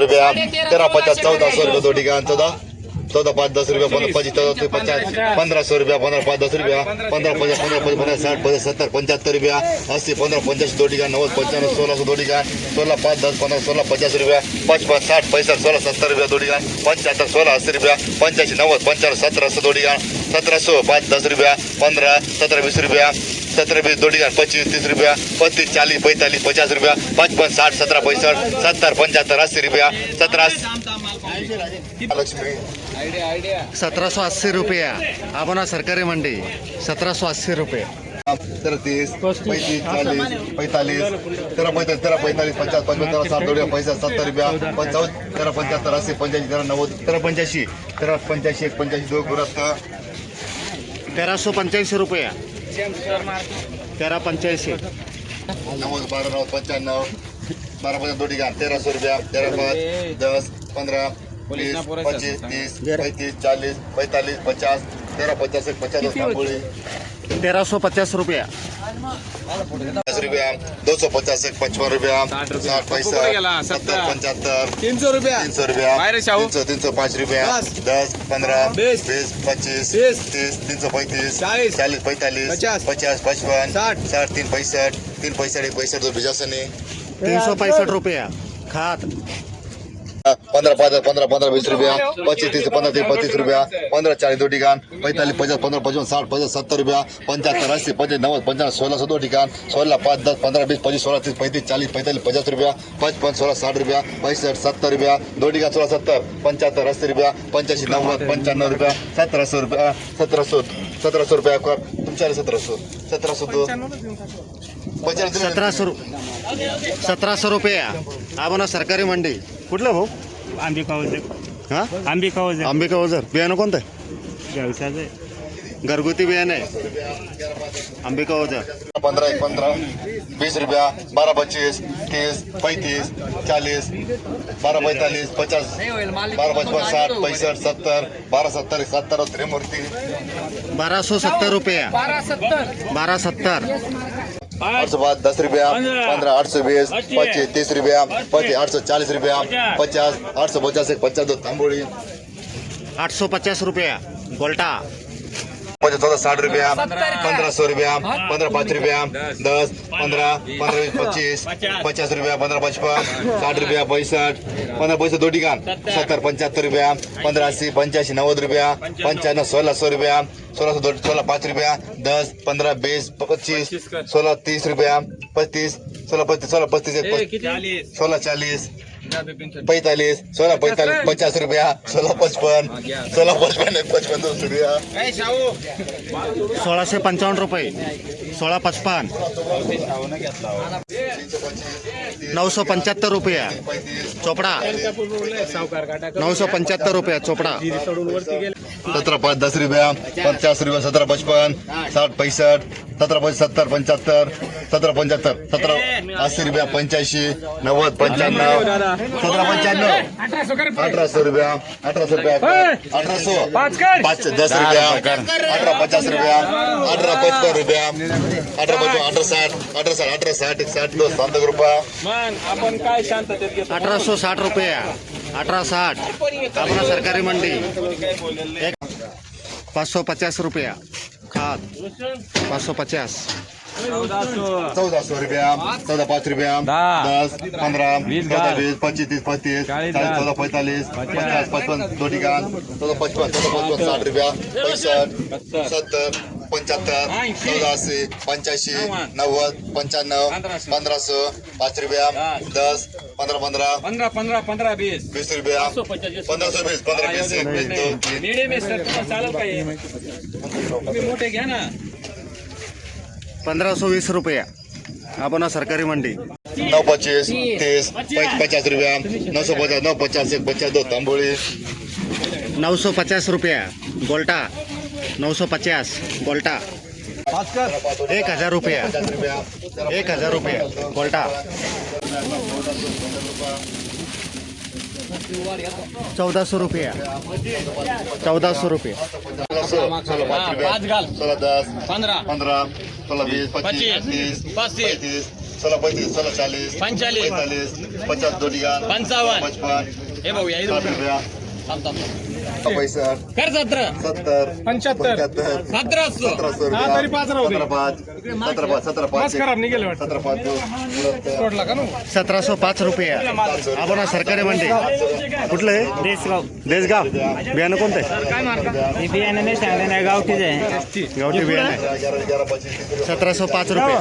रुपया तेरा पचास चौदह सौ रुपया दो ठिकाण चौदह चौदह पाच दस रुपया पंधरा पच्चीस चौदह पचास पंधरा सौ रुपया पंधरा पाच दस रुपया पंधरा पचास पंधरा पचास पंधरा साठ पचास सत्तर पंच्याहत्तर रुपया अस्सी पंधरा पंच्याऐंशी दो ठिकाण नव्वद पंच्याण्णव सोळा सौ दो ठिकाण सोळा पाच दस पंधरा सोळा पचास रुपया पचपन साठ पैंसठ सोळा सत्तर रुपया दो ठिकाण पंच्याहत्तर सोळा अस्सी रुपया पंच्याऐंशी नव्वद पंच्याण्णव सतरा सौ दो ठिकाण सतरा सौ पाच दस रुपया पंधरा सतरा वीस रुपया सतरा बीस दो ठिकाण पच्चीस तीस रुपया पस्तीस चालीस पैंतालीस पचास रुपया पचपन साठ सतरा पैंसठ सत्तर पंच्याहत्तर अस्सी रुपया सतरा लक्ष्मी सतराशे अस्सी रुपया. आपण सरकारी मंडी. सतराशे अस्सी रुपये. तेरा तीस पैंतीस चालीस पैंतालीस तेरा पैंतालीस तेरा पैंतालीस पचास पचपन तेरा साठ रुपया पैसा सत्तर रुपया पंचावन्न तेरा पंच्याहत्तर अस्सी पंच्याऐंशी तेरा नव्वद तेरा पंच्याऐंशी तेरा पंच्याऐंशी एक पंच्याऐंशी दोन गुरात तेराशे पंच्याऐंशी रुपया. तेरा पंच्याऐंशी. नव्वद बारा नव्वद पंच्याण्णव. बारा पंचा दोन ठिकाण तेराशे रुपया तेरा पाच दस पंधरा वीस पंचवीस तीस पैंतीस चाळीस पैंतालीस पचास तेरा पचास एक पचास तांबोळी तेराशे पचास रुपया. पचास रुपया दो सौ पचास एक पचपन रुपया साठ पैसा सत्तर पंच्याहत्तर तीन सौ रुपया तीन सौ रुपया. तीन सौ तीन सौ पाच रुपया दस. दस पंधरा बीस. बीस पच्चीस तीस. तीस तीन सौ पैंतीस चाळीस. चालीस पैंतालीस पचास. पचास पचपन साठ. साठ तीन पैंसठ तीन पैंसठ एक पैंसठ दो बिजासने तीनशे पैंसठ रुपया खात पंधरा पाच पंधरा पंधरा वीस रुपया पच्चीस तीस पंधरा तीस पस्तीस रुपया पंधरा चाळीस दो ठिकाण पैंतालीस पचास पंधरा पचपन साठ पचास सत्तर रुपया पंच्याहत्तर अस्सी पंचवीस नव्वद पंच्याण्णव सोळा सौ दो ठिकाण सोळा पाच दस पंधरा वीस पंचवीस सोळा तीस पैंतीस चाळीस पैंतालीस पचास रुपया पचपन सोळा साठ रुपया पैंसठ सत्तर रुपया दो ठिकाण सोळा सत्तर पंच्याहत्तर अस्सी रुपया पंच्याऐंशी नव्वद पंच्याण्णव रुपया सतराशे रुपया सतराशे सतराशे रुपया कर तुमच्या सतराशे सतराशे दो. सतरा सतराशे सतरा सतराशे रुपया. आपण सरकारी मंडी. कुठलं भाऊ? अंबिका वजर हां? अंबिका वजर अंबिका ओझर बियाणं कोणतं आहे? व्यवसायाचं आहे. घरगुती बियाणं आहे. अंबिका ओझर पंधरा एक पंधरा वीस रुपया बारा पच्चीस तीस पैंतीस चालीस बारा पैंतालीस पचास बारा पचपन साठ पैंसठ सत्तर बारा सत्तर सत्तर त्रिमूर्ती. बाराशे सत्तर रुपया. बारा सत्तर. आठ सौ पाँच दस रुपया पंद्रह आठ सौ बीस पच्चीस तीस रुपया पच्चीस आठ सौ चालीस रुपया पचास. आठ सौ पचास एक पचास दो तांबोळी. आठशे पचास रुपया गोल्टा पचास चौदह साठ रुपया पंद्रह सौ रुपया पंद्रह पाँच रुपया दस पंद्रह बीस पच्चीस पचास रुपया पंद्रह पचपन साठ रुपया पैंसठ पंद्रह पैसे दो ठिकाण सत्तर पंच्याहत्तर रुपया पंद्रह अस्सी पंच्याऐंशी नव्वद रुपया पंच्याण्णव सोळा सौ रुपया सोळा सौ दो सोळा पाच रुपया दस पंद्रह बीस पच्चीस सोलह तीस रुपया पच्चीस सोलह पच्चीस सोलह पस्तीस एक सोलह चालीस पैंतालीस सोलह पैंतालीस पचास रुपया सोलह पचपन सोलह पचपन एक पचपन दो रुपया सोळाशे पंचावन्न रुपये. सोळा पचपन. नऊशे पंच्याहत्तर रुपया. चोपडा. नऊशे पंच्याहत्तर रुपया चोपडा. सत्रह पाँच दस रुपया पचास रुपया सत्रह पचपन साठ पैंसठ सत्रह पच सत्तर पंच्याहत्तर सत्रह पंच्याहत्तर सत्रह अस्सी रुपया पंच्याऐंशी नव्वद पंच्याण्णव सत्रह पंच्याण्णव अठरा सौ रुपया अठरा सौ रुपया अठरा सौ पाच दस रुपया अठरा पचास रुपया अठरा पचपन रुपया अठरा पचपन अठरा साठ अठरा साठ अठरा साठ एक साठ दो सात रुपया. मग आपण काय शांततेत अठराशे साठ रुपया अठरा साठ. आपण सरकारी मंडी. एक सौ पचास रुपया. खात पाचशे पचास चौदह सौ रुपया चौदह पाँच रुपया दहा. दस पंद्रह वीस चौदह दहा. बीस पच्चीस तीस पस्तीस चाळीस चालीस दहा. चौदह पैंतालीस पचास पचपन दो ठिकाण चौदह पचपन चौदह पचपन साठ रुपया पैंसठ सत्तर पंच्याहत्तर चौदा अस्सी पंच्याऐंशी नव्वद पंच्याण्णव पंधरा सौ पाच रुपया दस पंधरा पंधरा पंधरा पंधरा पंधरा वीस वीस रुपया पंधरा सौ बीस पंधरा बीस एक बीस दो तीन मिडियम आहे सर तुम्हाला चालेल काय तुम्ही मोठे घ्या ना. पंधराशे वीस रुपया. आपण सरकारी मंडी. नौ पच्चीस तीस पच- पचास रुपया. नौ सौ पचास नौ पचास एक पचास दो तांबोळी. नऊशे पचास रुपया. गोल्टा नऊशे पचास. गोल्टा एक हजार रुपया. एक हजार रुपया. गोल्टा चौदाशे रुपया. चौदाशे रुपया. सोलह सौ सोलह पाँच घाल. सोलह दस पंधरा. पंद्रह सोलह बीस पच्चीस पच्चीस, तीस पस्तीस, पैंतीस सोळा पैतीस सोळा चाळीस पंचेचाळीस. पैंतालीस पचास पंचावन्न. पचपन. हे भाऊ या साठ रुपया पैसा कर सतरा. सत्तर. पंच्याहत्तर. सतराशे सतराशे हा, तरी पाच राहू दे. सतरा पाच. सतरा पाच सतरा खराब निघेल वाटतं. सतरा पाच. तोडला का नो सतराशे पाच रुपया. आपण सरकारी मंडी कुठलं आहे देशगाव. देसगाव बियाणं कोणतं आहे? हे बियाणं नाही सांगलं नाही गावठीच आहे. गावठी. बियाणं आहे. ग्यारह ग्यारह ग्यारह पच्चीस तीस रुपया. सतराशे पाच रुपये.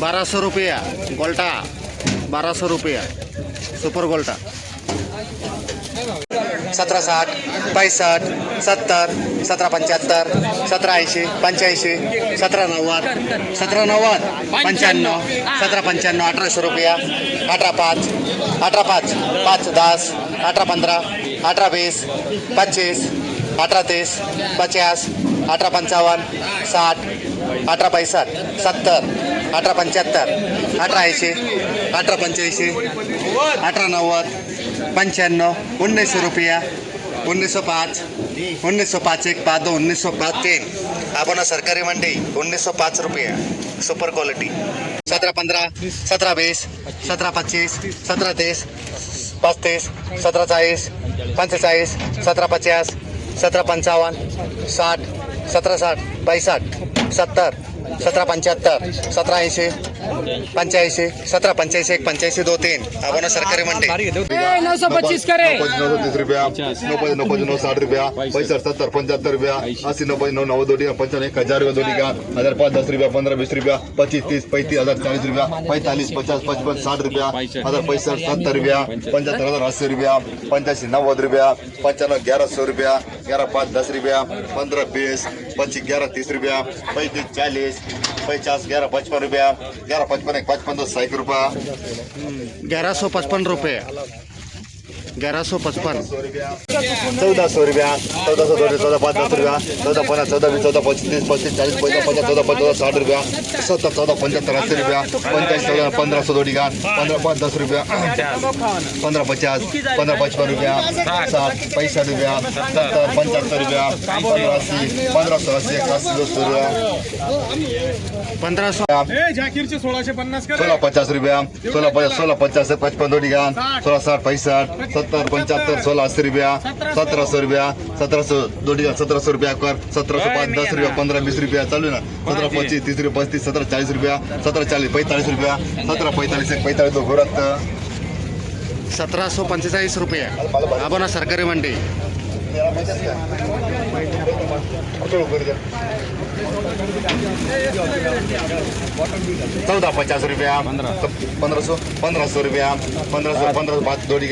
बाराशे रुपया. गोल्टा. बाराशे रुपया. सुपर गोल्टा. सतरा साठ पैसठ सत्तर सतरा पंच्याहत्तर सतरा ऐंशी पंच्याऐंशी सतरा नव्वद सतरा नव्वद पंच्याण्णव सतरा पंच्याण्णव अठराशे रुपया अठरा पाच अठरा पाच पाच दस अठरा पंधरा अठरा वीस पच्चीस अठरा तीस पचास अठरा पंचावन्न साठ अठरा पैसठ सत्तर. अठरा पंच्याहत्तर अठरा ऐंशी अठरा पंच्याऐंशी अठरा नव्वद पंच्याण्णव उन्नीस सौ रुपया उन्नीस सौ पाँच उन्नीस सौ पाँच एक पाँच दो उन्नीस सौ पाँच तीन. अपना सरकारी मंडी उन्नीस सौ पाँच रुपया. सुपर क्वालिटी सत्रह पंद्रह सत्रह बीस सत्रह पच्चीस सत्रह तीस पस्तीस सत्रह चाळीस पंचेचाळीस सतरा पचास सतरा पंचावन्न साठ सतरा साठ पैंसठ सत्तर. सत्रह पंच्याहत्तर सत्रह ऐंशी पंच्याऐंशी सत्रह पंच्याऐंशी एक पंच्याऐंशी दो तीन. अपना सरकारी मंडी नौ सौ पच्चीस करे. नौ नौ सौ तीस रुपया नौ पच्चीस, नौ पच्चीस, नौ साठ रुपया पैंसठ सत्तर पंचहत्तर रुपया अस्सी नौ पच्चीस, नौ नव्वद दो पंचानवे एक हजार रुपया दो का हजार पाँच दस रुपया पंद्रह बीस रुपया पच्चीस तीस पैंतीस हजार चालीस रुपया पैंतालीस पचास पचपन साठ रुपया हजार पैंसठ सत्तर रुपया पंचहत्तर हजार अस्सी रुपया पंचासी नव्वद रुपया पंचानवे ग्यारह सौ रुपया ग्यारह पाँच दस रुपया पंद्रह बीस पच्चीस ग्यारह तीस रुपया पैंतीस चालीस पचास ग्यारह पचपन रुपया ग्यारह पचपन एक पचपन दो साठ रुपया। ग्यारह सौ पचपन रुपये। ग्यारह सौ पचपन चौदह सौ रुपया चौदह सौ दो चौदह पाँच दस रुपया चौदह पंद्रह चौदह बीस चौदह पच्चीस तीस पच्चीस चालीस पचास पचास चौदह पचास चौदह साठ रुपया सत्तर चौदह पंचहत्तर अस्सी रुपया पंचायत चौदह पंद्रह सौ दो का पंद्रह पाँच दस रुपया पंद्रह पचास पंद्रह पचपन रुपया साठ पैंसठ रुपया सत्तर पंचहत्तर रुपया पंद्रह अस्सी पंद्रह सौ अस्सी अस्सी दो सौ रुपया पंधरा सौ. सोलह पचास रुपया सोलह पचास सोलह पचास से पचपन दो का सोलह साठ पैंसठ सत्तर पंचहत्तर सोलह अस्सी रुपया सत्रह सौ रुपया सत्रह सौ दो सत्रह सौ रुपया कर. सत्रह सौ पाँच दस रुपया पंद्रह बीस रुपया चालू ना? सत्रह पच्चीस तीस रुपया पस्तीस सत्रह चालीस रुपया सत्रह चालीस पैंतालीस रुपया सत्रह पैंतालीस एक पैंतालीस दो घोरत सतरा सौ पंचेचाळीस रुपये. आपण सरकारी मंडी. चौध पचास रुपियाँ पन्ध्र। सौ पन्ध्र सौ रुपियाँ पन्ध्र सौ पन्ध्र भात जोडी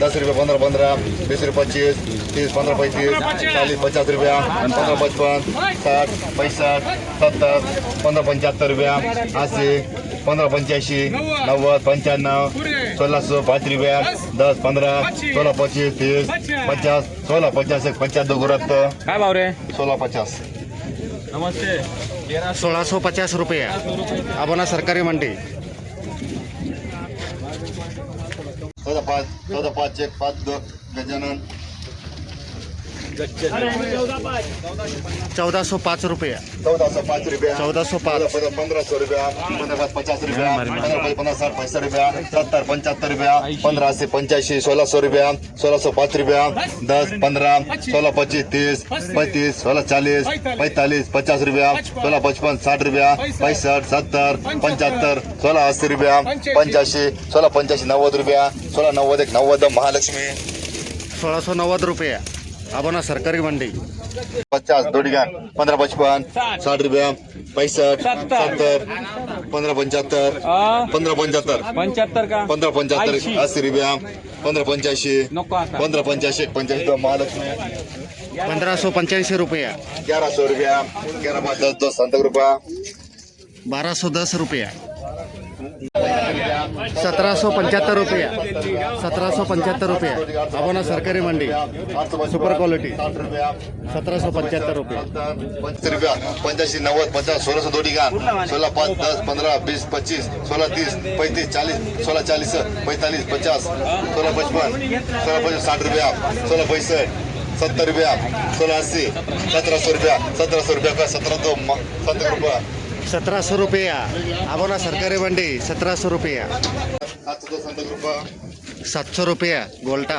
दस रुपियाँ पन्ध्र पन्ध्र बिस रुपियाँ पच्चिस तिस पन्ध्र पैँतिस चालिस पचास रुपियाँ पन्ध्र पचपन्न साठ पैँसठ सत्तर पन्ध्र पन्चात्तर रुपियाँ असी पंद्रह पंच्याऐंशी नव्वद पंच्याण्णव सोळा सौ पाच रुपया दस पंद्रह सोळा पच्चीस तीस पचास सोळा पचास एक पचास दो गुरत काय भाव रे? सोळा पचास. नमस्ते. सोळा सौ पचास रुपये. आपण सरकारी मंडी. चौदा पाच चौदा पाच एक पाच दो गजानन. चौदा सौ पाच रुपये. चौदह सौ पाँच रुपया. चौदह सौ पाँच। पंद्रह सौ रुपया. पंद्रह पाँच पचास रुपया. पंद्रह पाँच पंद्रह साठ पैंसठ रुपया. सत्तर पंचहत्तर रुपया. पंद्रह सोलह सौ रुपया. सोलह सौ पाँच रुपया. दस पंद्रह सोलह पच्चीस तीस पैंतीस सोलह चालीस पैंतालीस पचास रुपया. सोलह पचपन साठ रुपया. पैंसठ सत्तर पंचहत्तर सोलह अस्सी रुपया. पंच्याऐंशी सोलह पंच्याऐंशी नव्वद रुपया. सोलह नव्वद एक नव्वद महालक्ष्मी. सोळा सौ नव्वद रुपये. आपण सरकारी मंडी. पचास ठिकाण पंधरा पचपन साठ रुपया पैंसठ सत्तर. पंधरा पंच्याहत्तर पंधरा पंच्याहत्तर. पंच्याहत्तर का? पंधरा पंच्याहत्तर अस्सी रुपया पंधरा पंच्याऐंशी पंधरा पंच्याऐंशी पंच्याऐंशी महालक्ष्मी. पंधरा सौ पंच्याऐंशी रुपये. ग्यारह सौ रुपया ग्यारह पाँच दस दो संत रुपया बारा सौ दस रुपये. सतरा सौ पंच्याहत्तर रुपये. सतरा सौ पंच्याहत्तर रुपये. आपण सरकारी मंडी. Super quality. सतरा सौ पंच्याहत्तर रुपये. पंचवीस रुपया. पंच्याऐंशी नव्वद पचास सोळा सौ दो सोळा पाच दस पंधरा बीस पच्चीस सोळा तीस पैंतीस चालीस सोळा चालीस पैतालीस पचास सोळा पचपन सोळा पंचवीस साठ रुपया सोळा पैसठ सत्तर रुपया सोळा अस्सी सतराशे रुपया सतराशे रुपया का सतरा दो सत्तर रुपया सतराशे रुपया आबोना सरकारी मंडी रुपया तो सत्तर रुपया. सातशे रुपया गोल्टा.